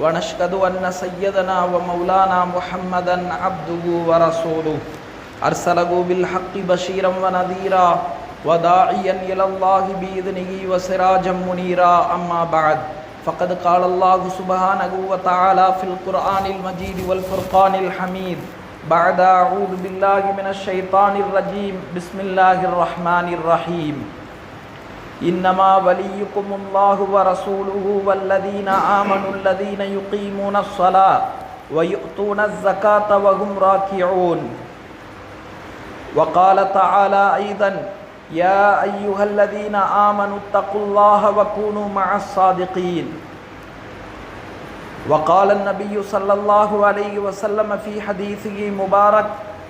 ونشهد أن سيدنا ومولانا محمدا عبده ورسوله. أرسله بالحق بشيرا ونذيرا وداعيا إلى الله بإذنه وسراجا منيرا. أما بعد فقد قال الله سبحانه وتعالى في القرآن المجيد والفرقان الحميد. بعد أعوذ بالله من الشيطان الرجيم. بسم الله الرحمن الرحيم. إنما وليكم الله ورسوله والذين آمنوا الذين يقيمون الصلاة ويؤتون الزكاة وهم راكعون. وقال تعالى أيضا يا أيها الذين آمنوا اتقوا الله وكونوا مع الصادقين. وقال النبي صلى الله عليه وسلم في حديثه مبارك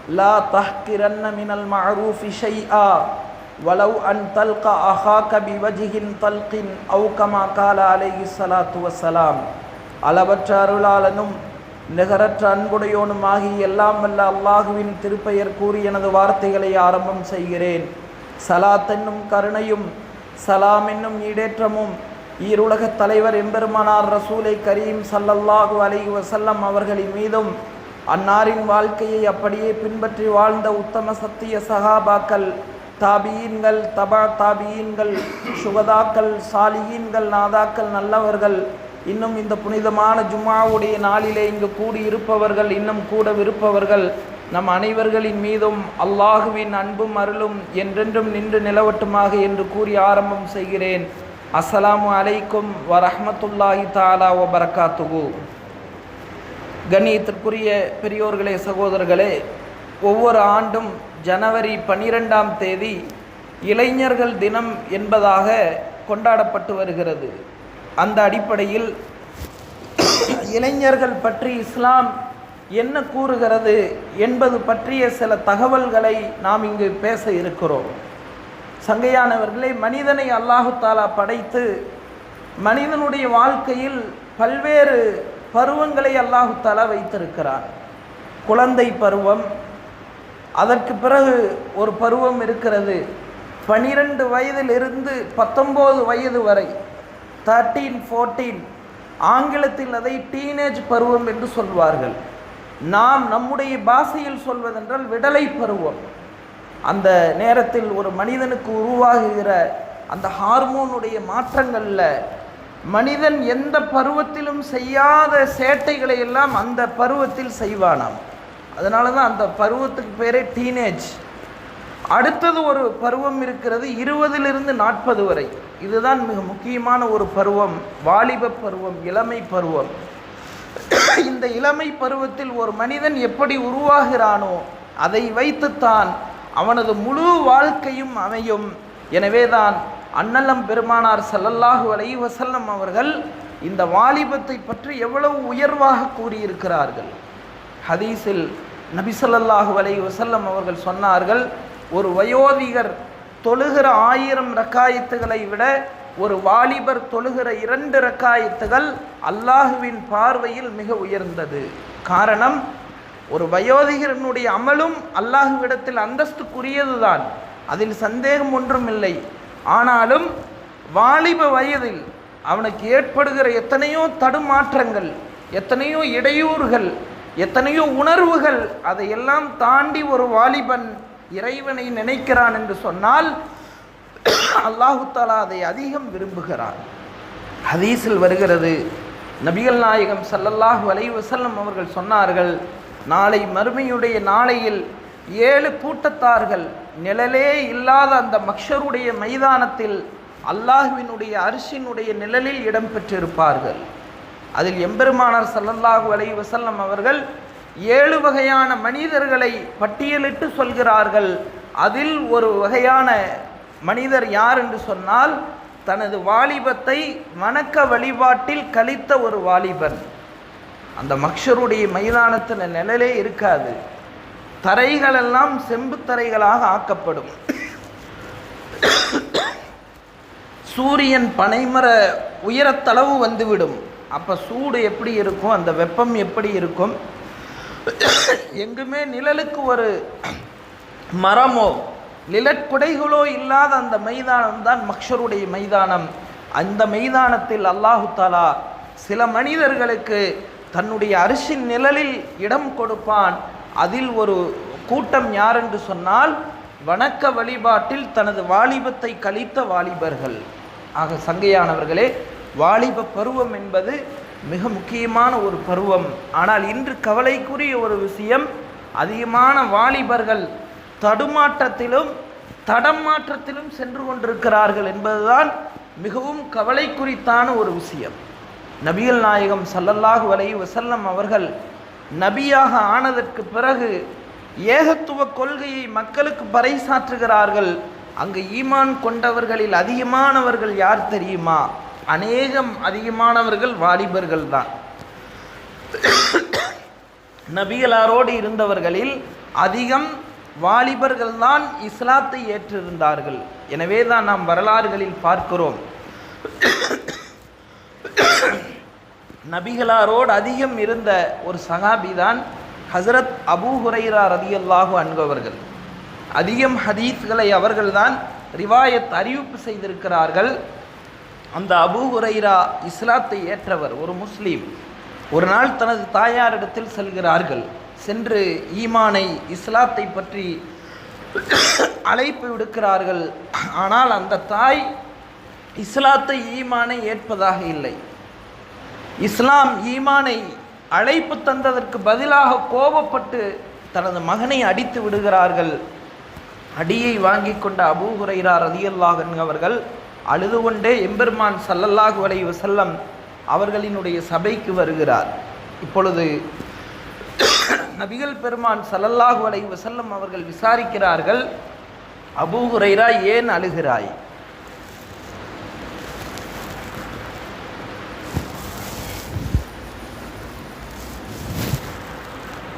لا تحقرن من المعروف شيئا. வலவ் an தல்க அஹா கபி வஜிஹின் தல்கின் அவுகமா கால அலைஹி சலாத்து வசலாம் அளவற்ற அருளாளனும் நிகரற்ற அன்புடையோனும் ஆகி எல்லாம் வல்ல அல்லாஹுவின் திருப்பெயர் கூறி எனது வார்த்தைகளை ஆரம்பம் செய்கிறேன். சலாத் என்னும் கருணையும் சலாம் என்னும் ஈடேற்றமும் ஈருலக தலைவர் எம்பெருமானார் ரசூலை கரீம் சல்லல்லாஹு அலை வசல்லம் அவர்களின் மீதும் அன்னாரின் வாழ்க்கையை அப்படியே பின்பற்றி வாழ்ந்த உத்தம சத்திய சகாபாக்கள் தாபியீன்கள் தபா தாபியீன்கள் சுகதாக்கள் சாலியீன்கள் நாதாக்கள் நல்லவர்கள். இன்னும் இந்த புனிதமான ஜும்மாவுடைய நாளிலே இங்கு கூடியிருப்பவர்கள் இன்னும் கூடவிருப்பவர்கள். நம் அனைவர்களின் மீதும் அல்லாஹுவின் அன்பும் அருளும் என்றென்றும் நின்று நிலவட்டுமாக என்று கூறி ஆரம்பம் செய்கிறேன். அஸ்ஸலாமு அலைக்கும் வரஹமத்துல்லாஹி தாலா வ பரக்காத்துகு கண்ணியத்திற்குரிய பெரியோர்களே சகோதரர்களே ஒவ்வொரு ஆண்டும் ஜனவரி பன்னிரெண்டாம் தேதி இளைஞர்கள் தினம் என்பதாக கொண்டாடப்பட்டு வருகிறது. அந்த அடிப்படையில் இளைஞர்கள் பற்றி இஸ்லாம் என்ன கூறுகிறது என்பது பற்றிய சில தகவல்களை நாம் இங்கு பேச இருக்கிறோம். சங்கையானவர்களே மனிதனை அல்லாஹு தாலா படைத்து மனிதனுடைய வாழ்க்கையில் பல்வேறு பருவங்களை அல்லாஹு தாலா குழந்தை பருவம் அதற்கு பிறகு ஒரு பருவம் இருக்கிறது. பனிரெண்டு வயதிலிருந்து பத்தொம்போது வயது வரை தேர்ட்டீன் ஃபோர்டீன் ஆங்கிலத்தில் அதை டீனேஜ் பருவம் என்று சொல்வார்கள். நாம் நம்முடைய பாஷையில் சொல்வதென்றால் விடலை பருவம். அந்த நேரத்தில் ஒரு மனிதனுக்கு உருவாகுகிற அந்த ஹார்மோனுடைய மாற்றங்களில் மனிதன் எந்த பருவத்திலும் செய்யாத சேட்டைகளை எல்லாம் அந்த பருவத்தில் செய்வானாம். அதனால தான் அந்த பருவத்துக்கு பேரே டீனேஜ் அடுத்தது ஒரு பருவம் இருக்கிறது இருபதிலிருந்து நாற்பது வரை. இதுதான் மிக முக்கியமான ஒரு பருவம். வாலிப பருவம் இளமை பருவம். இந்த இளமை பருவத்தில் ஒரு மனிதன் எப்படி உருவாகிறானோ அதை வைத்துத்தான் அவனது முழு வாழ்க்கையும் அமையும். எனவே தான் அன்னலம் பெருமானார் சல்லல்லாஹு அலை வசல்லம் அவர்கள் இந்த வாலிபத்தை பற்றி எவ்வளவு உயர்வாக கூறியிருக்கிறார்கள். ஹதீஸில் நபிசல்லாஹு அலை வசல்லம் அவர்கள் சொன்னார்கள் ஒரு வயோதிகர் தொழுகிற ஆயிரம் ரக்காயத்துகளை விட ஒரு வாலிபர் தொழுகிற இரண்டு ரக்காயத்துகள் அல்லாஹுவின் பார்வையில் மிக உயர்ந்தது. காரணம் ஒரு வயோதிகரனுடைய அமலும் அல்லாஹுவிடத்தில் அந்தஸ்துக்குரியதுதான். அதில் சந்தேகம் ஒன்றும் இல்லை. ஆனாலும் வாலிப வயதில் அவனுக்கு ஏற்படுகிற எத்தனையோ தடுமாற்றங்கள் எத்தனையோ இடையூறுகள் எத்தனையோ உணர்வுகள் அதையெல்லாம் தாண்டி ஒரு வாலிபன் இறைவனை நினைக்கிறான் என்று சொன்னால் அல்லாஹு தாலா அதை அதிகம் விரும்புகிறான். ஹதீஸில் வருகிறது நபிகள் நாயகம் சல்லல்லாஹு அலைவசல்லம் அவர்கள் சொன்னார்கள் நாளை மறுமையுடைய நாளையில் ஏழு கூட்டத்தார்கள் நிழலே இல்லாத அந்த மக்ஷருடைய மைதானத்தில் அல்லாஹுவினுடைய அரிசினுடைய நிழலில் இடம்பெற்றிருப்பார்கள். அதில் எம்பெருமானார் சல்லல்லாஹு அலை வசல்லம் அவர்கள் ஏழு வகையான மனிதர்களை பட்டியலிட்டு சொல்கிறார்கள். அதில் ஒரு வகையான மனிதர் யார் என்று சொன்னால் தனது வாலிபத்தை வணக்க வழிபாட்டில் கழித்த ஒரு வாலிபன். அந்த மக்ஷருடைய மைதானத்தில் நிழலே இருக்காது. தரைகளெல்லாம் செம்பு தரைகளாக ஆக்கப்படும். சூரியன் பனைமர உயரத்தளவு வந்துவிடும். அப்போ சூடு எப்படி இருக்கும் அந்த வெப்பம் எப்படி இருக்கும்? எங்குமே நிழலுக்கு ஒரு மரமோ நிழற்குடைகளோ இல்லாத அந்த மைதானம் தான் மக்ஷருடைய மைதானம். அந்த மைதானத்தில் அல்லாஹு தாலா சில மனிதர்களுக்கு தன்னுடைய அரிசின் நிழலில் இடம் கொடுப்பான். அதில் ஒரு கூட்டம் யார் என்று சொன்னால் வணக்க வழிபாட்டில் தனது வாலிபத்தை கழித்த வாலிபர்கள். ஆக சங்கையானவர்களே வாலிப பருவம் என்பது மிக முக்கியமான ஒரு பருவம். ஆனால் இன்று கவலைக்குரிய ஒரு விஷயம் அதிகமான வாலிபர்கள் தடுமாற்றத்திலும் தடம் மாற்றத்திலும் சென்று கொண்டிருக்கிறார்கள் என்பதுதான் மிகவும் கவலை குறித்தான ஒரு விஷயம். நபிகள் நாயகம் சல்லல்லாஹு அலைஹி வசல்லம் அவர்கள் நபியாக ஆனதற்கு பிறகு ஏகத்துவ கொள்கையை மக்களுக்கு பறைசாற்றுகிறார்கள். அங்கு ஈமான் கொண்டவர்களில் அதிகமானவர்கள் யார் தெரியுமா? அநேகம் அதிகமானவர்கள் வாலிபர்கள் தான் நபிகளாரோடு இருந்தவர்களில் அதிகம் வாலிபர்கள் தான் இஸ்லாத்தை ஏற்றிருந்தார்கள். எனவே தான் நாம் வரலாறுகளில் பார்க்கிறோம். நபிகளாரோடு அதிகம் இருந்த ஒரு சகாபி தான் ஹசரத் அபூ ஹுரைரா ரதியல்லாஹு அன்பவர்கள் அதிகம் ஹதீஸ்களை அவர்கள்தான் ரிவாயத் அறிவிப்பு செய்திருக்கிறார்கள். அந்த அபூ ஹுரைரா இஸ்லாத்தை ஏற்றவர் ஒரு முஸ்லீம் ஒரு நாள் தனது தாயாரிடத்தில் செல்கிறார்கள். சென்று ஈமானை இஸ்லாத்தை பற்றி அழைப்பு விடுக்கிறார்கள். ஆனால் அந்த தாய் இஸ்லாத்தை ஈமானை ஏற்பதாக இல்லை. இஸ்லாம் ஈமானை அழைப்பு தந்ததற்கு பதிலாக கோபப்பட்டு தனது மகனை அடித்து விடுகிறார்கள். அடியை வாங்கி கொண்ட அபூ ஹுரைரா ரதியல்லாஹன் அவர்கள் அழுது கொண்டே எம்பெருமான் சல்லல்லாஹு அலைஹி வசல்லம் அவர்களினுடைய சபைக்கு வருகிறார். இப்பொழுது நபிகள் பெருமான் சல்லல்லாஹு அலைஹி வசல்லம் அவர்கள் விசாரிக்கிறார்கள் அபூஹுரைரா ஏன் அழுகிறாய்?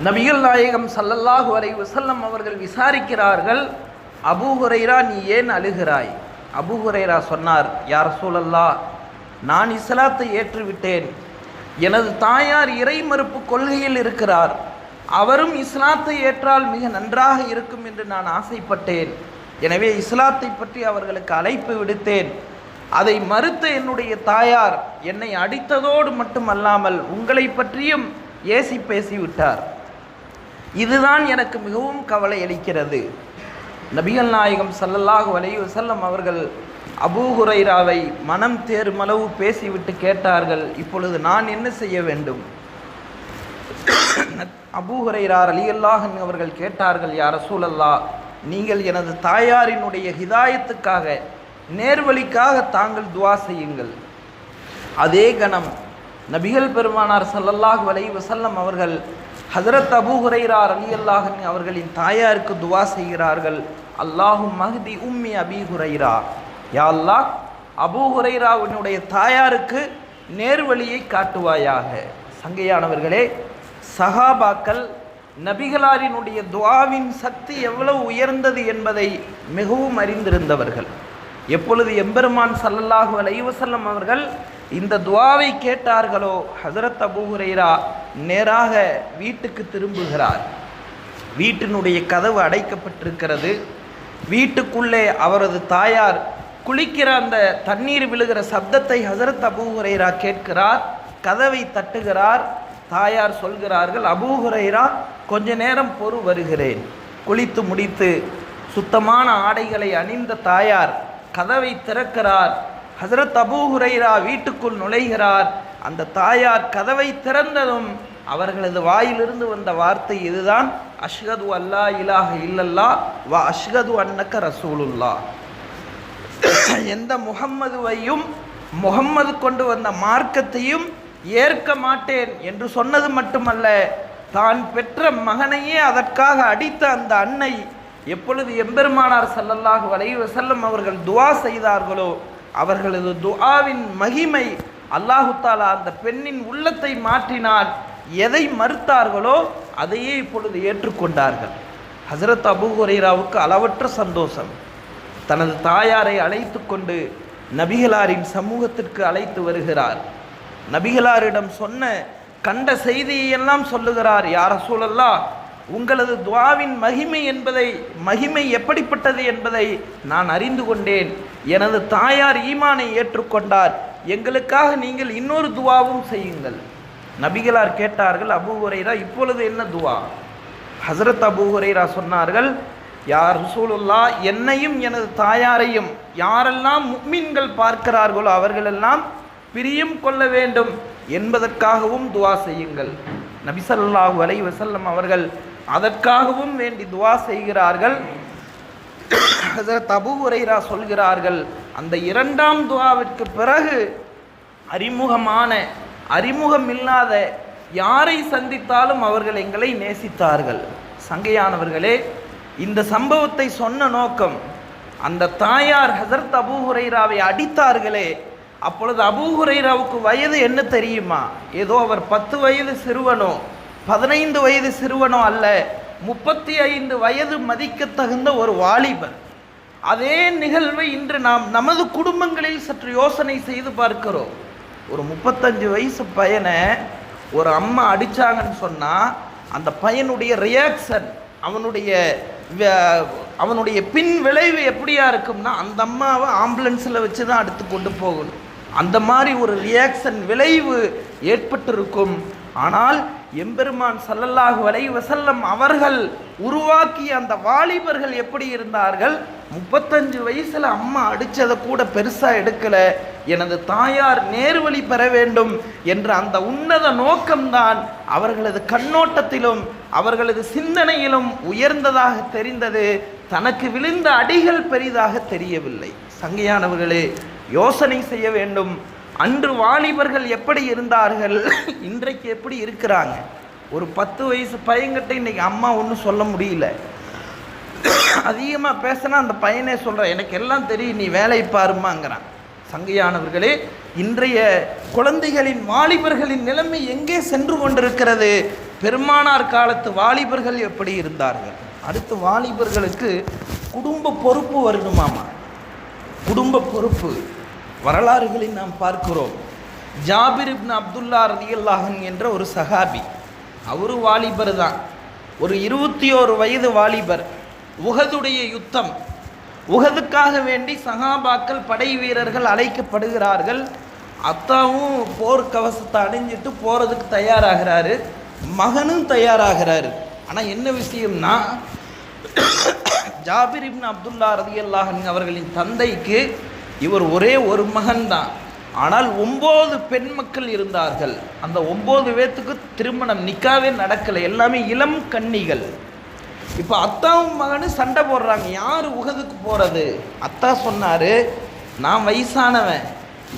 நபிகள் நாயகம் சல்லல்லாஹு அலைஹி வசல்லம் அவர்கள் விசாரிக்கிறார்கள் அபூஹுரைரா நீ ஏன் அழுகிறாய்? அபுஹுரேரா சொன்னார் யார் சூழல்லா நான் இஸ்லாத்தை ஏற்றுவிட்டேன். எனது தாயார் இறை மறுப்பு கொள்கையில் இருக்கிறார். அவரும் இஸ்லாத்தை ஏற்றால் மிக நன்றாக இருக்கும் என்று நான் ஆசைப்பட்டேன். எனவே இஸ்லாத்தை பற்றி அவர்களுக்கு அழைப்பு விடுத்தேன். அதை மறுத்த என்னுடைய தாயார் என்னை அடித்ததோடு மட்டுமல்லாமல் உங்களை பற்றியும் ஏசி பேசிவிட்டார். இதுதான் எனக்கு மிகவும் கவலை அளிக்கிறது. நபிகள் நாயகம் சல்லல்லாஹு வலையு செல்லம் அவர்கள் அபூ ஹுரைராவை மனம் தேர்மளவு பேசிவிட்டு கேட்டார்கள் இப்பொழுது நான் என்ன செய்ய வேண்டும்? அபூஹுரைரார் அலியல்லாஹன் அவர்கள் கேட்டார்கள் யார் சூழல்லா நீங்கள் எனது தாயாரினுடைய ஹிதாயத்துக்காக நேர்வழிக்காக தாங்கள் துவா செய்யுங்கள். அதே கணம் நபிகள் பெருமானார் சல்லல்லாஹ் அலைஹி செல்லம் அவர்கள் ஹசரத் அபூ ஹுரைரா அல்லாஹன் அவர்களின் தாயாருக்கு துவா செய்கிறார்கள். அல்லாஹும் மஹதி உம்மி அபி ஹுரைரா. யா அல்லாஹ் அபூ ஹுரைராவினுடைய தாயாருக்கு நேர்வழியை காட்டுவாயாக. சங்கையானவர்களே சஹாபாக்கள் நபிகளாரினுடைய துவாவின் சக்தி எவ்வளவு உயர்ந்தது என்பதை மிகவும் அறிந்திருந்தவர்கள். எப்பொழுது எம்பெருமான் சல்லல்லாஹு அலைவசல்லம் அவர்கள் இந்த துவாவை கேட்டார்களோ ஹசரத் அபூஹுரைரா நேராக வீட்டுக்கு திரும்புகிறார். வீட்டினுடைய கதவு அடைக்கப்பட்டிருக்கிறது. வீட்டுக்குள்ளே அவரது தாயார் குளிக்கிற அந்த தண்ணீர் விழுகிற சப்தத்தை ஹசரத் அபூஹுரைரா கேட்கிறார். கதவை தட்டுகிறார். தாயார் சொல்கிறார்கள் அபூஹுரைரா கொஞ்ச நேரம் பொறு வருகிறேன். குளித்து முடித்து சுத்தமான ஆடைகளை அணிந்த தாயார் கதவை திறக்கிறார். ஹசரத் அபூ ஹுரைரா வீட்டுக்குள் நுழைகிறார். அந்த தாயார் கதவை திறந்ததும் அவர்களது வாயிலிருந்து வந்த வார்த்தை இதுதான். அஷ்ஹது அல்லா இலாக இல்லல்லா வ அஷ்கது அன்னக்க ரசூலுல்லா. எந்த முகம்மதுவையும் முகம்மது கொண்டு வந்த மார்க்கத்தையும் ஏற்க மாட்டேன் என்று சொன்னது மட்டுமல்ல தான் பெற்ற மகனையே அதற்காக அடித்த அந்த அன்னை எப்பொழுது எம்பெருமானார் ஸல்லல்லாஹு வலைவசல்லம் அவர்கள் துவா செய்தார்களோ அவர்களது துஆவின் மகிமை அல்லாஹு தாலா அந்த பெண்ணின் உள்ளத்தை மாற்றினால் எதை மறுத்தார்களோ அதையே இப்பொழுது ஏற்றுக்கொண்டார்கள். ஹசரத் அபு ஹுரைராவுக்கு அளவற்ற சந்தோஷம். தனது தாயாரை அழைத்து கொண்டு நபிகளாரின் சமூகத்திற்கு அழைத்து வருகிறார். நபிகளாரிடம் சொன்ன கண்ட செய்தியெல்லாம் சொல்லுகிறார் யார சூழல்லா உங்களது துவாவின் மகிமை என்பதை மகிமை எப்படிப்பட்டது என்பதை நான் அறிந்து கொண்டேன். எனது தாயார் ஈமானை ஏற்றுக்கொண்டார். எங்களுக்காக நீங்கள் இன்னொரு துவாவும் செய்யுங்கள். நபிகளார் கேட்டார்கள் அபு ஹுரைரா இப்பொழுது என்ன துவா? ஹசரத் அபு ஹுரைரா சொன்னார்கள் யார் ரசூலுல்லா என்னையும் எனது தாயாரையும் யாரெல்லாம் முக்மீன்கள் பார்க்கிறார்களோ அவர்களெல்லாம் பிரியும் கொள்ள வேண்டும். என்பதற்காகவும் துவா செய்யுங்கள். நபிசல்லாஹு அலை வசல்லம் அவர்கள் அதற்காகவும் வேண்டி துவா செய்கிறார்கள். தபு உரைரா சொல்கிறார்கள் அந்த இரண்டாம் துவாவிற்கு பிறகு அறிமுகமான அறிமுகம் இல்லாத யாரை சந்தித்தாலும் அவர்கள் எங்களை நேசித்தார்கள். சங்கையானவர்களே இந்த சம்பவத்தை சொன்ன நோக்கம் அந்த தாயார் ஹசரத் அபூ ஹுரைராவை அடித்தார்களே அப்பொழுது அபூ ஹுரைராவுக்கு வயது என்ன தெரியுமா? ஏதோ அவர் பத்து வயது சிறுவனோ பதினைந்து வயது சிறுவனும் அல்ல முப்பத்தி ஐந்து வயது மதிக்கத்தகுந்த ஒரு வாலிபர். அதே நிகழ்வை இன்று நாம் நமது குடும்பங்களில் சற்று யோசனை செய்து பார்க்கிறோம். ஒரு முப்பத்தஞ்சு வயசு பையனை ஒரு அம்மா அடித்தாங்கன்னு சொன்னால் அந்த பையனுடைய ரியாக்ஷன் அவனுடைய அவனுடைய பின் விளைவு எப்படியா இருக்கும்னா அந்த அம்மாவை ஆம்புலன்ஸில் வச்சு தான் அடுத்து கொண்டு போகணும். அந்த மாதிரி ஒரு ரியாக்ஷன் விளைவு ஏற்பட்டிருக்கும். ஆனால் எம்பெருமான் சல்லல்லாஹு வலை வசல்லம் அவர்கள் உருவாக்கிய அந்த வாலிபர்கள் எப்படி இருந்தார்கள்? முப்பத்தஞ்சு வயசுல அம்மா அடிச்சதை கூட பெருசா எடுக்கல. எனது தாயார் நேர்வழி பெற வேண்டும் என்ற அந்த உன்னத நோக்கம்தான் அவர்களது கண்ணோட்டத்திலும் அவர்களது சிந்தனையிலும் உயர்ந்ததாக தெரிந்தது. தனக்கு விழுந்த அடிகள் பெரிதாக தெரியவில்லை. சங்கையானவர்களே யோசனை செய்ய வேண்டும். அன்று வாலிபர்கள் எப்படி இருந்தார்கள்? இன்றைக்கு எப்படி இருக்கிறாங்க? ஒரு பத்து வயசு பையன்கிட்ட இன்னைக்கு அம்மா ஒன்றும் சொல்ல முடியல. அதிகமாக பேசினா அந்த பையனே சொல்கிறான் எனக்கு எல்லாம் தெரியும் நீ வேலை பாருமாங்கிறான் சங்கையானவர்களே இன்றைய குழந்தைகளின் வாலிபர்களின் நிலைமை எங்கே சென்று கொண்டிருக்கிறது? பெருமானார் காலத்து வாலிபர்கள் எப்படி இருந்தார்கள்? அடுத்து வாலிபர்களுக்கு குடும்ப பொறுப்பு வரணுமாமா குடும்ப பொறுப்பு. வரலாறுகளில் நாம் பார்க்கிறோம். ஜாபிர் இப்னு அப்துல்லா ரதியல்லாஹன் என்ற ஒரு சஹாபி. அவரு வாலிபர் தான். ஒரு இருபத்தி ஓரு வயது வாலிபர். உகதுடைய யுத்தம். உகதுக்காக வேண்டி சகாபாக்கள் படை வீரர்கள் அழைக்கப்படுகிறார்கள். அத்தாவும் போர்க்கவசத்தை அணிஞ்சிட்டு போகிறதுக்கு தயாராகிறாரு. மகனும் தயாராகிறாரு. ஆனால் என்ன விஷயம்னா ஜாபிர் இப்னு அப்துல்லா ரதியல்லாஹன் அவர்களின் தந்தைக்கு இவர் ஒரே ஒரு மகன்தான். ஆனால் ஒம்பது பெண் மக்கள் இருந்தார்கள். அந்த ஒம்பது பேத்துக்கு திருமணம் நிக்காவே நடக்கலை. எல்லாமே இளம் கன்னிகள். இப்போ அத்தாவும் மகனும் சண்டை போடுறாங்க. யார் உகதுக்கு போகிறது அத்தா சொன்னார் நான் வயசானவன்.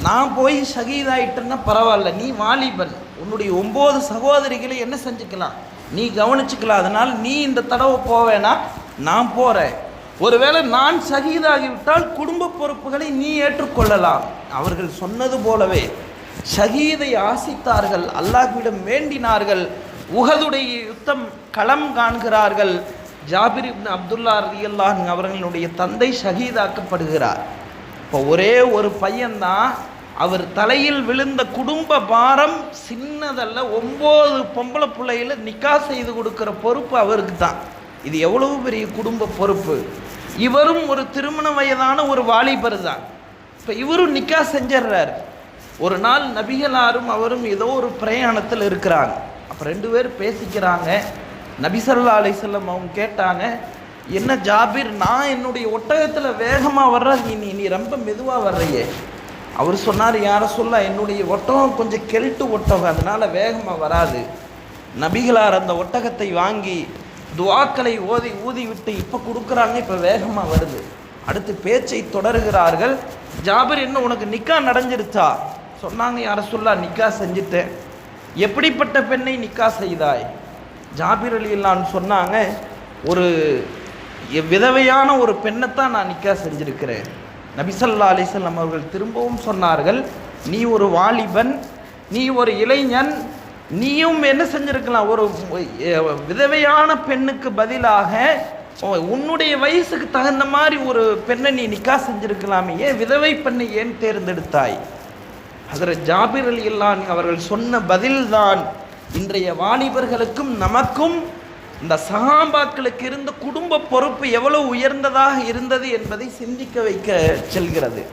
நான் போய் ஷகீதாயிட்டேன்னா பரவாயில்ல. நீ வாலிபன். உன்னுடைய ஒம்பது சகோதரிகளை என்ன செஞ்சுக்கலாம்? நீ கவனிச்சுக்கலாம். அதனால் நீ இந்த தடவை போவேனா? நான் போகிறேன் ஒருவேளை நான் ஷகீதாகிவிட்டால் குடும்ப பொறுப்புகளை நீ ஏற்றுக்கொள்ளலாம். அவர்கள் சொன்னது போலவே ஷகீதை ஆசித்தார்கள் அல்லாஹ்விடம் வேண்டினார்கள் உகதுடைய யுத்தம் களம் காண்கிறார்கள். ஜாபிர் இப்னு அப்துல்லா ரலியல்லாஹு அவர்களுடைய தந்தை ஷஹீதாக்கப்படுகிறார் இப்போ ஒரே ஒரு பையன்தான் அவர் தலையில் விழுந்த குடும்ப பாரம் சின்னதல்ல ஒம்பது பொம்பளை பிள்ளையில் நிக்கா செய்து கொடுக்குற பொறுப்பு அவருக்கு தான் இது எவ்வளவு பெரிய குடும்ப பொறுப்பு? இவரும் ஒரு திருமண வயதான ஒரு வாலிபர் தான். இப்போ இவரும் நிக்கா செஞ்சிடுறாரு ஒரு நாள் நபிகளாரும் அவரும் ஏதோ ஒரு பிரயாணத்தில் இருக்கிறாங்க. அப்போ ரெண்டு பேர் பேசிக்கிறாங்க. நபிசல்லா அலிசல்லம் அவங்க கேட்டாங்க என்ன ஜாபீர் நான் என்னுடைய ஒட்டகத்தில் வேகமாக வர்ற நீ நீ நீ ரொம்ப மெதுவாக வர்றையே. அவர் சொன்னார் யாரை சொல்ல என்னுடைய ஒட்டகம் கொஞ்சம் கெல்ட்டு ஒட்டகம் அதனால் வேகமாக வராது. நபிகளார் அந்த ஒட்டகத்தை வாங்கி துவாக்களை ஓதி ஊதிவிட்டு இப்போ கொடுக்குறாங்க இப்போ வேகமாக வருது. அடுத்து பேச்சை தொடருகிறார்கள். ஜாபிர் என்ன உனக்கு நிக்கா நடஞ்சிருச்சா சொன்னாங்க யார சொல்லா நிக்கா செஞ்சுட்டேன். எப்படிப்பட்ட பெண்ணை நிக்கா செய்தாய்? ஜாபிர் இல்லான்னு சொன்னாங்க ஒரு விதவையான ஒரு பெண்ணைத்தான் நான் நிக்கா செஞ்சிருக்கிறேன். நபிசல்லா அலிசல்லாம் அவர்கள் திரும்பவும் சொன்னார்கள் நீ ஒரு வாலிபன் நீ ஒரு இளைஞன் நீயும் என்ன செஞ்சிருக்கலாம்? ஒரு விதவையான பெண்ணுக்கு பதிலாக உன்னுடைய வயசுக்கு தகுந்த மாதிரி ஒரு பெண்ணை நீ நிக்கா செஞ்சிருக்கலாமே. ஏன் விதவை பெண்ணை ஏன் தேர்ந்தெடுத்தாய்? அதில் ஜாபிர் அலி அவர்கள் சொன்ன பதில்தான். இன்றைய வாலிபர்களுக்கும் நமக்கும் இந்த சகாபாக்களுக்கு இருந்த குடும்ப பொறுப்பு எவ்வளவு உயர்ந்ததாக இருந்தது என்பதை சிந்திக்க வைக்க செல்கிறது.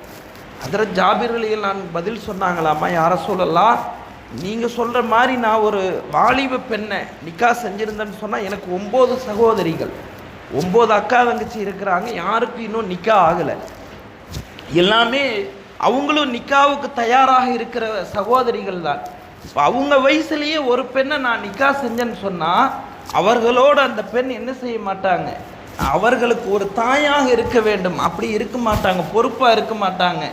அதில் ஜாபிர் அலி பதில் சொன்னாங்களாமா யார சொல்லலாம் நீங்கள் சொல்கிற மாதிரி நான் ஒரு வாலிப பெண்ணை நிக்கா செஞ்சுருந்தேன்னு சொன்னால் எனக்கு ஒம்பது சகோதரிகள். ஒம்பது அக்கா தங்கச்சி இருக்கிறாங்க யாருக்கும் இன்னும் நிக்கா ஆகலை. எல்லாமே அவங்களும் நிக்காவுக்கு தயாராக இருக்கிற சகோதரிகள் தான். இப்போ அவங்க வயசுலேயே ஒரு பெண்ணை நான் நிக்கா செஞ்சேன்னு சொன்னால் அவர்களோடு அந்த பெண் என்ன செய்ய மாட்டாங்க? அவர்களுக்கு ஒரு தாயாக இருக்க வேண்டும். அப்படி இருக்க மாட்டாங்க பொறுப்பாக இருக்க மாட்டாங்க.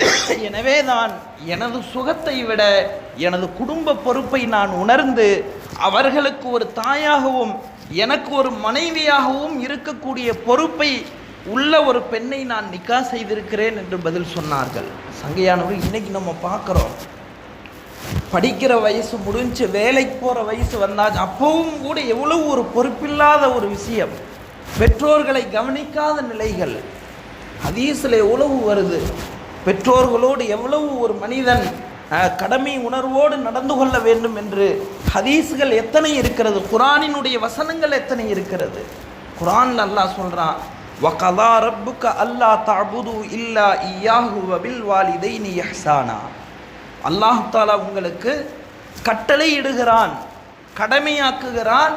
எனவே தான் எனது சுகத்தை விட எனது குடும்ப பொறுப்பை நான் உணர்ந்து அவர்களுக்கு ஒரு தாயாகவும் எனக்கு ஒரு மனைவியாகவும் இருக்கக்கூடிய பொறுப்பை உள்ள ஒரு பெண்ணை நான் நிக்கா செய்திருக்கிறேன் என்று பதில் சொன்னார்கள். சங்கையானவர் இன்னைக்கு நம்ம பார்க்குறோம். படிக்கிற வயசு முடிஞ்சு வேலைக்கு போகிற வயசு வந்தாச்சு அப்பவும் கூட எவ்வளவு ஒரு பொறுப்பில்லாத ஒரு விஷயம். பெற்றோர்களை கவனிக்காத நிலைகள். அதீசில் எவ்வளவு வருது. பெற்றோர்களோடு எவ்வளவு ஒரு மனிதன் கடமை உணர்வோடு நடந்து கொள்ள வேண்டும் என்று ஹதீஸுகள் எத்தனை இருக்கிறது? குரானினுடைய வசனங்கள் எத்தனை இருக்கிறது? குரான் நல்லா சொல்கிறான் வகதா ரப்புக்க அல்லா தாபுது இல்லா இய்யாஹு வபில் நீ ஹசானா அல்லாஹ் தாலா உங்களுக்கு கட்டளை இடுகிறான் கடமையாக்குகிறான்.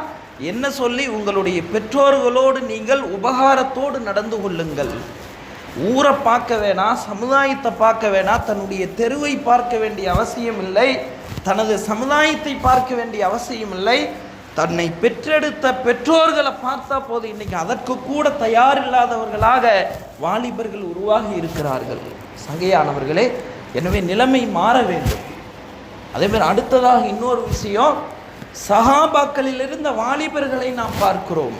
என்ன சொல்லி? உங்களுடைய பெற்றோர்களோடு நீங்கள் உபகாரத்தோடு நடந்து கொள்ளுங்கள். ஊரை பார்க்க வேணாம் சமுதாயத்தை பார்க்க வேணாம் தன்னுடைய தெருவை பார்க்க வேண்டிய அவசியம் இல்லை. தனது சமுதாயத்தை பார்க்க வேண்டிய அவசியம் இல்லை. தன்னை பெற்றெடுத்த பெற்றோர்களை பார்த்தா போது இன்றைக்கி அதற்கு கூட தயாரில்லாதவர்களாக வாலிபர்கள் உருவாகி இருக்கிறார்கள். சங்கையானவர்களே எனவே நிலைமை மாற வேண்டும். அதே மாதிரி அடுத்ததாக இன்னொரு விஷயம் சகாபாக்களில் இருந்த வாலிபர்களை நாம் பார்க்கிறோம்.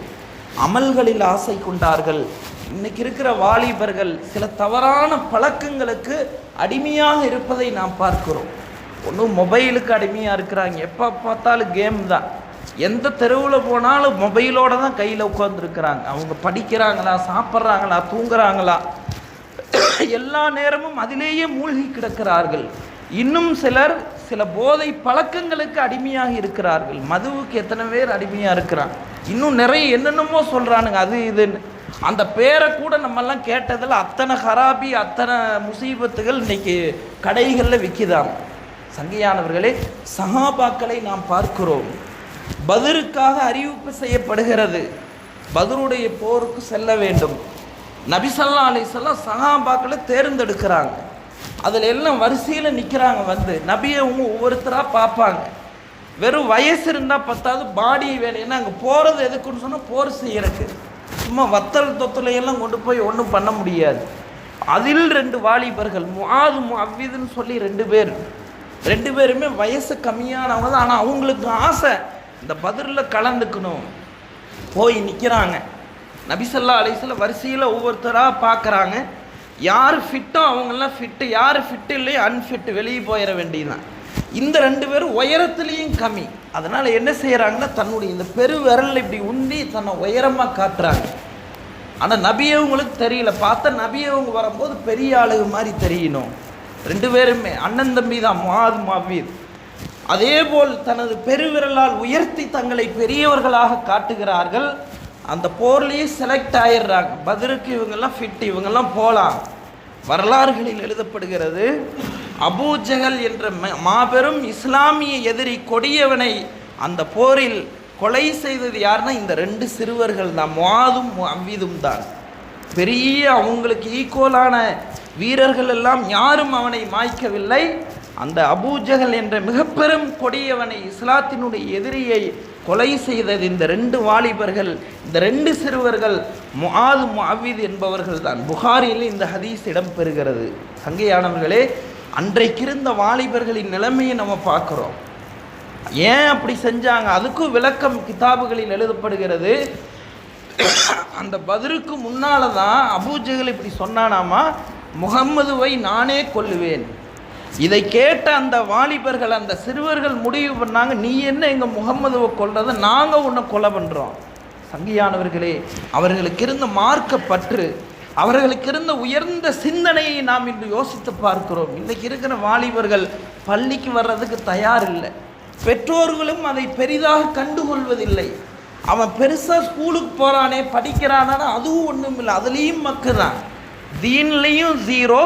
அமல்களில் ஆசை கொண்டார்கள். இன்னைக்கு இருக்கிற வாலிபர்கள் சில தவறான பழக்கங்களுக்கு அடிமையாக இருப்பதை நாம் பார்க்கிறோம். ஒன்றும் மொபைலுக்கு அடிமையாக இருக்கிறாங்க. எப்போ பார்த்தாலும் கேம் தான். எந்த தெருவில் போனாலும் மொபைலோடு தான் கையில் உட்காந்துருக்குறாங்க அவங்க படிக்கிறாங்களா சாப்பிட்றாங்களா தூங்குறாங்களா? எல்லா நேரமும் அதிலேயே மூழ்கி கிடக்கிறார்கள். இன்னும் சிலர் சில போதை பழக்கங்களுக்கு அடிமையாக இருக்கிறார்கள். மதுவுக்கு எத்தனை பேர் அடிமையாக இருக்கிறான் இன்னும் நிறைய என்னென்னமோ சொல்கிறானுங்க அது இதுன்னு. அந்த பேரை கூட நம்மெல்லாம் கேட்டதில் அத்தனை ஹராபி அத்தனை முசீபத்துகள் இன்னைக்கு கடைகளில் விற்கிதாம் சங்கையானவர்களே சகாபாக்களை நாம் பார்க்கிறோம். பதிலுக்காக அறிவிப்பு செய்யப்படுகிறது. பதிலுடைய போருக்கு செல்ல வேண்டும். நபிசல்லா அலிசல்லாம் சகாபாக்களை தேர்ந்தெடுக்கிறாங்க. அதில் எல்லாம் வரிசையில் நிற்கிறாங்க வந்து. நபியை அவங்க ஒவ்வொருத்தராக பார்ப்பாங்க. வெறும் வயசு இருந்தால் பத்தாவது பாடி வேலைன்னா அங்கே போகிறது எதுக்குன்னு சொன்னால் போர் செய்யறதுக்கு. சும்மா வத்தல் தொத்தலையெல்லாம் கொண்டு போய் ஒன்றும் பண்ண முடியாது. அதில் ரெண்டு வாலிபர்கள் முஆது அவ்விதுன்னு சொல்லி ரெண்டு பேர். ரெண்டு பேருமே வயசு கம்மியானவங்க தான். ஆனால் அவங்களுக்கு ஆசை இந்த பதிரில் கலந்துக்கணும். போய் நிற்கிறாங்க நபிசல்லா அலிஸ்ல வரிசையில் ஒவ்வொருத்தராக பார்க்குறாங்க யார் ஃபிட்டோ அவங்கெல்லாம் ஃபிட்டு யார் ஃபிட்டு இல்லையோ அன்ஃபிட்டு வெளியே போயிட வேண்டியதுதான். இந்த ரெண்டு பேரும் உயரத்துலேயும் கம்மி. அதனால் என்ன செய்கிறாங்கன்னா தன்னுடைய இந்த பெரு விரலில் இப்படி உண்டி தன்னை உயரமாக காட்டுறாங்க. ஆனால் நபியவங்களுக்கு தெரியல. பார்த்தா நபியவங்க வரும்போது பெரிய ஆளுக மாதிரி தெரியணும். ரெண்டு பேருமே அண்ணன் தம்பி தான் மாது மாவீர் அதே போல் தனது பெருவிரலால் உயர்த்தி தங்களை பெரியவர்களாக காட்டுகிறார்கள். அந்த போர்லேயே செலக்ட் ஆயிடுறாங்க. பதிலுக்கு இவங்கெல்லாம் ஃபிட் இவங்கெல்லாம் போகலாம் வரலாறுகளில் எழுதப்படுகிறது அபூஜகல் என்ற மாபெரும் இஸ்லாமிய எதிரி கொடியவனை அந்த போரில் கொலை செய்தது யாருன்னா இந்த ரெண்டு சிறுவர்கள் தான். மாதும் அவ்விதும் தான். பெரிய அவங்களுக்கு ஈக்குவலான வீரர்கள் எல்லாம் யாரும் அவனை மாய்க்கவில்லை. அந்த அபூஜகல் என்ற மிகப்பெரும் கொடியவனை இஸ்லாத்தினுடைய எதிரியை கொலை செய்தது இந்த ரெண்டு வாலிபர்கள் இந்த ரெண்டு சிறுவர்கள் முஆது முஅவ்வித் என்பவர்கள் தான். புகாரில் இந்த ஹதீஸ் இடம்பெறுகிறது. சங்கையானவர்களே அன்றைக்கிருந்த வாலிபர்களின் நிலைமையை நம்ம பார்க்குறோம். ஏன் அப்படி செஞ்சாங்க? அதுக்கும் விளக்கம் கிதாபுகளில் எழுதப்படுகிறது. அந்த பதிலுக்கு முன்னால் தான் அபூஜகல் இப்படி சொன்னானாமா? முகம்மதுவை நானே கொல்லுவேன். இதை கேட்ட அந்த வாலிபர்கள் அந்த சிறுவர்கள் முடிவு பண்ணாங்க நீ என்ன எங்கள் முகம்மதுவை கொல்றத? நாங்கள் உன்னை கொலை பண்ணுறோம் சங்கியானவர்களே அவர்களுக்கு இருந்த மார்க்க பற்று அவர்களுக்கு இருந்த உயர்ந்த சிந்தனையை நாம் இன்று யோசித்து பார்க்கிறோம். இன்றைக்கு இருக்கிற வாலிபர்கள் பள்ளிக்கு வர்றதுக்கு தயார் இல்லை பெற்றோர்களும் அதை பெரிதாக கண்டுகொள்வதில்லை. அவன் பெருசாக ஸ்கூலுக்கு போகிறானே படிக்கிறானா அதுவும் ஒன்றும் இல்லை. அதுலேயும் மக்கு தான். தீன்லேயும் ஜீரோ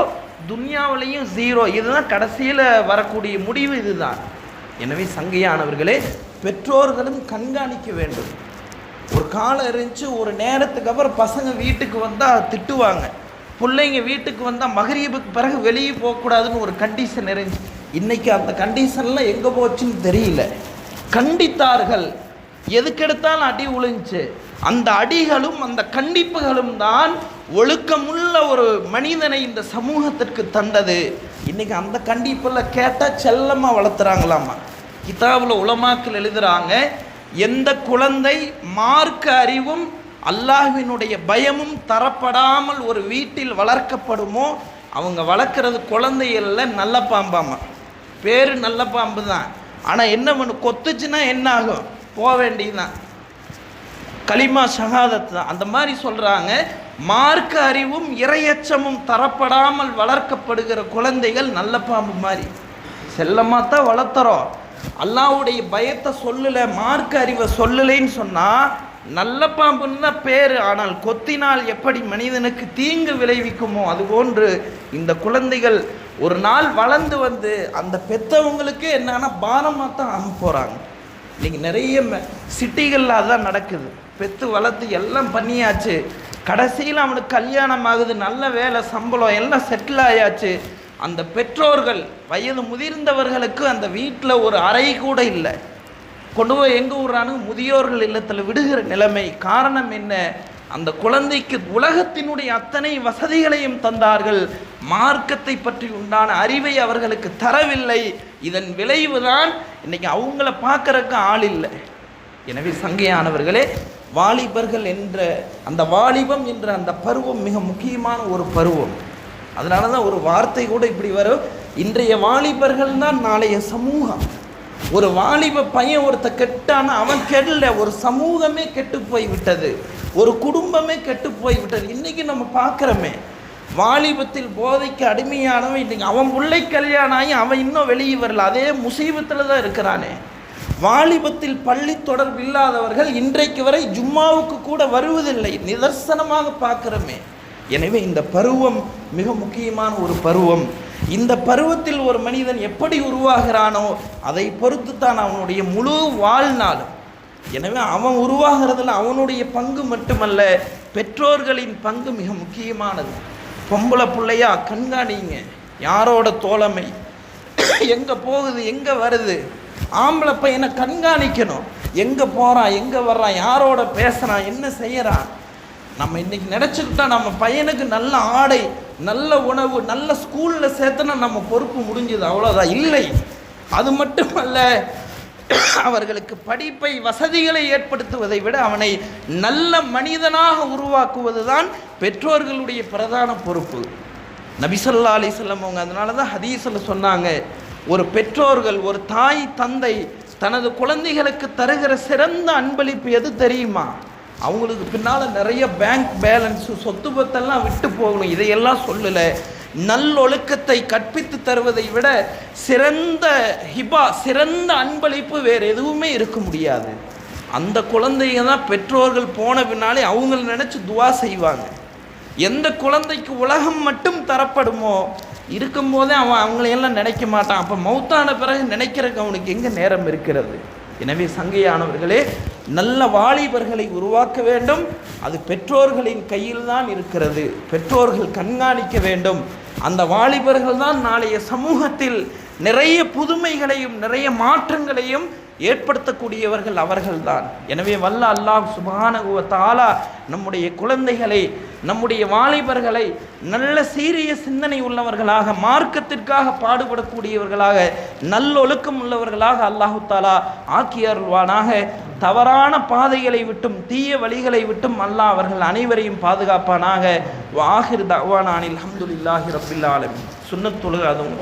துன்யாவிலையும் ஜீரோ இதுதான் கடைசியில் வரக்கூடிய முடிவு இதுதான். எனவே சங்கையானவர்களே பெற்றோர்களும் கண்காணிக்க வேண்டும். ஒரு காலம் இருந்துச்சு ஒரு நேரத்துக்கு அப்புறம் பசங்க வீட்டுக்கு வந்தால் திட்டுவாங்க. பிள்ளைங்க வீட்டுக்கு வந்தால் மகரீபுக்கு பிறகு வெளியே போகக்கூடாதுன்னு ஒரு கண்டிஷன் இருந்துச்சு. இன்றைக்கி அந்த கண்டிஷன்லாம் எங்கே போச்சுன்னு தெரியல. கண்டித்தார்கள். எதுக்கெடுத்தாலும் அடி உழுந்துச்சு. அந்த அடிகளும் அந்த கண்டிப்புகளும் தான் ஒழுக்கமுள்ள ஒரு மனிதனை இந்த சமூகத்திற்கு தந்தது. இன்றைக்கி அந்த கண்டிப்பில் கேட்டால் செல்லமாக வளர்த்துறாங்களாமா. கிதாபில் உலமாக்கள் எழுதுறாங்க எந்த குழந்தை மார்க்க அறிவும் அல்லாஹினுடைய பயமும் தரப்படாமல் ஒரு வீட்டில் வளர்க்கப்படுமோ அவங்க வளர்க்குறது குழந்தைகளில் நல்ல பாம்பாமா? பேர் நல்ல பாம்பு தான். ஆனால் என்ன பண்ணு கொத்துச்சுன்னா என்ன ஆகும்? போக வேண்டியதுதான். களிமா சகாதத்து தான். அந்த மாதிரி சொல்கிறாங்க மார்க்க அறிவும் இரையச்சமும் தரப்படாமல் வளர்க்கப்படுகிற குழந்தைகள் நல்ல பாம்பு மாதிரி. செல்லமாக தான் வளர்த்துறோம். அல்லாவுடைய பயத்தை சொல்லலை மார்க்க அறிவை சொல்லலைன்னு சொன்னால் நல்ல பாம்புன்னு தான் பேர். ஆனால் கொத்தினால் எப்படி மனிதனுக்கு தீங்கு விளைவிக்குமோ அதுபோன்று இந்த குழந்தைகள் ஒரு நாள் வளர்ந்து வந்து அந்த பெத்தவங்களுக்கு என்னன்னா பாரமாக தான் ஆக போகிறாங்க இன்றைக்கி நிறைய சிட்டிகளில் அதுதான் நடக்குது. பெத்து வளர்த்து எல்லாம் பண்ணியாச்சு. கடைசியில் அவனுக்கு கல்யாணம் ஆகுது நல்ல வேலை சம்பளம் எல்லாம் செட்டில் ஆயாச்சு. அந்த பெற்றோர்கள் வயது முதிர்ந்தவர்களுக்கு அந்த வீட்டில் ஒரு அறை கூட இல்லை. கொண்டு போய் எங்கே விடுறானு முதியோர்கள் இல்லத்தில் விடுகிற நிலைமை. காரணம் என்ன? அந்த குழந்தைக்கு உலகத்தினுடைய அத்தனை வசதிகளையும் தந்தார்கள். மார்க்கத்தை பற்றி உண்டான அறிவை அவர்களுக்கு தரவில்லை. இதன் விளைவுதான் இன்னைக்கு அவங்கள பார்க்குறக்கு ஆள் இல்லை. எனவே சங்கையானவர்களே வாலிபர்கள் என்ற அந்த வாலிபம் என்ற அந்த பருவம் மிக முக்கியமான ஒரு பருவம். அதனால தான் ஒரு வார்த்தை கூட இப்படி வரும். இன்றைய வாலிபர்கள் தான் நாளைய சமூகம். ஒரு வாலிப பையன் ஒருத்த கெட்டான அவன் கெடல. ஒரு சமூகமே கெட்டு போய் விட்டது ஒரு குடும்பமே கெட்டு போய் விட்டது இன்னைக்கு நம்ம பார்க்குறோமே வாலிபத்தில் போதைக்கு அடிமையானவன் இன்றைக்கி அவன் பிள்ளை கல்யாணம் ஆகி அவன் இன்னும் வெளியே வரல. அதே முசீபத்தில் தான் இருக்கிறானே. வாலிபத்தில் பள்ளி தொடர்பு இல்லாதவர்கள் இன்றைக்கு வரை ஜும்மாவுக்கு கூட வருவதில்லை. நிதர்சனமாக பார்க்குறோமே. எனவே இந்த பருவம் மிக முக்கியமான ஒரு பருவம். இந்த பருவத்தில் ஒரு மனிதன் எப்படி உருவாகிறானோ அதை பொறுத்து தான் அவனுடைய முழு வாழ்நாளும். எனவே அவன் உருவாகிறதுல அவனுடைய பங்கு மட்டுமல்ல பெற்றோர்களின் பங்கு மிக முக்கியமானது. பொம்பளை பிள்ளையா கண்காணிங்க. யாரோட தோழமை? எங்கே போகுது எங்கே வருது? ஆம்பளை பையனை கண்காணிக்கணும். எங்கே போகிறான் எங்கே வர்றான் யாரோட பேசுகிறான் என்ன செய்கிறான் நம்ம இன்னைக்கு நினச்சிக்கிட்டா நம்ம பையனுக்கு நல்ல ஆடை நல்ல உணவு நல்ல ஸ்கூலில் சேர்த்தனா நம்ம பொறுப்பு முடிஞ்சது அவ்வளோதான் இல்லை. அது மட்டுமல்ல அவர்களுக்கு படிப்பை வசதிகளை ஏற்படுத்துவதை விட அவனை நல்ல மனிதனாக உருவாக்குவது தான் பெற்றோர்களுடைய பிரதான பொறுப்பு. நபிசல்லா அலிசல்லம் அவங்க அதனால தான் ஹதீஸில் சொன்னாங்க ஒரு பெற்றோர்கள் ஒரு தாய் தந்தை தனது குழந்தைகளுக்கு தருகிற சிறந்த அன்பளிப்பு எது தெரியுமா? அவங்களுக்கு பின்னால் நிறைய பேங்க் பேலன்ஸு சொத்து பத்தெல்லாம் விட்டு போகணும். இதையெல்லாம் சொல்லலை. நல்லொழுக்கத்தை கற்பித்து தருவதை விட சிறந்த ஹிபா சிறந்த அன்பளிப்பு வேறு எதுவுமே இருக்க முடியாது. அந்த குழந்தைங்க தான் பெற்றோர்கள் போன பின்னாலே அவங்கள நினச்சி துவா செய்வாங்க. எந்த குழந்தைக்கு உலகம் மட்டும் தரப்படுமோ இருக்கும்போதே அவன் அவங்களையெல்லாம் நினைக்க மாட்டான். அப்போ மௌத்தான பிறகு நினைக்கிறதுக்கு அவனுக்கு எங்கே நேரம் இருக்கிறது? எனவே சங்கையானவர்களே நல்ல வாலிபர்களை உருவாக்க வேண்டும். அது பெற்றோர்களின் கையில் தான் இருக்கிறது. பெற்றோர்கள் கண்காணிக்க வேண்டும். அந்த வாலிபர்கள் தான் நாளைய சமூகத்தில் நிறைய புதுமைகளையும் நிறைய மாற்றங்களையும் ஏற்படுத்தக்கூடியவர்கள் அவர்கள்தான். எனவே வல்ல அல்லாஹ் சுபானகுவ தாலா நம்முடைய குழந்தைகளை நம்முடைய வாலிபர்களை நல்ல சீரிய சிந்தனை உள்ளவர்களாக மார்க்கத்திற்காக பாடுபடக்கூடியவர்களாக நல்லொழுக்கம் உள்ளவர்களாக அல்லாஹு தாலா ஆக்கி அருள்வானாக. தவறான பாதைகளை விட்டும் தீய வழிகளை விட்டும் அல்லாஹ் அவர்கள் அனைவரையும் பாதுகாப்பானாக. வாஹிர் தவானானில் அஹமதுல்லாஹி ரபில்லாலும் சுண்ணத்துழு அதுவும்